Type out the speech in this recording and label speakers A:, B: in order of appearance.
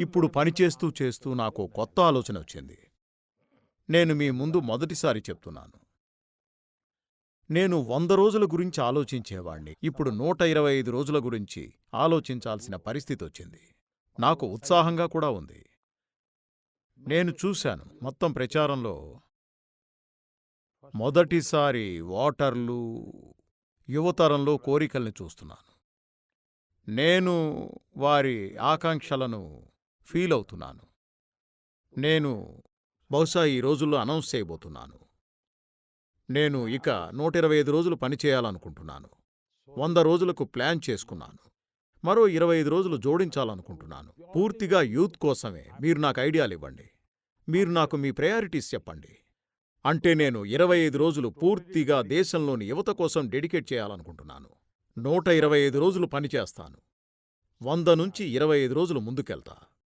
A: ఇప్పుడు పనిచేస్తూ చేస్తూ నాకు కొత్త ఆలోచన వచ్చింది. నేను మీ ముందు మొదటిసారి చెప్తున్నాను. నేను వంద రోజుల గురించి ఆలోచించేవాణ్ణి. ఇప్పుడు నూట ఇరవై ఐదు రోజుల గురించి ఆలోచించాల్సిన పరిస్థితి వచ్చింది. నాకు ఉత్సాహంగా కూడా ఉంది. నేను చూశాను మొత్తం ప్రచారంలో మొదటిసారి ఓటర్లు యువతరంలో కోరికల్ని చూస్తున్నాను. నేను వారి ఆకాంక్షలను ఫీల్ అవుతున్నాను నేను బహుశా ఈ రోజుల్లో అనౌన్స్ చేయబోతున్నాను. నేను ఇక నూట ఇరవై ఐదు రోజులు పనిచేయాలనుకుంటున్నాను వంద రోజులకు ప్లాన్ చేసుకున్నాను. మరో ఇరవై ఐదు రోజులు జోడించాలనుకుంటున్నాను. పూర్తిగా యూత్ కోసమే మీరు నాకు ఐడియాలు ఇవ్వండి. మీరు నాకు మీ ప్రయారిటీస్ చెప్పండి. అంటే నేను ఇరవై ఐదు రోజులు పూర్తిగా దేశంలోని యువత కోసం డెడికేట్ చేయాలనుకుంటున్నాను. నూట ఇరవై ఐదు రోజులు పనిచేస్తాను వంద నుంచి ఇరవై ఐదు రోజులు ముందుకెళ్తా.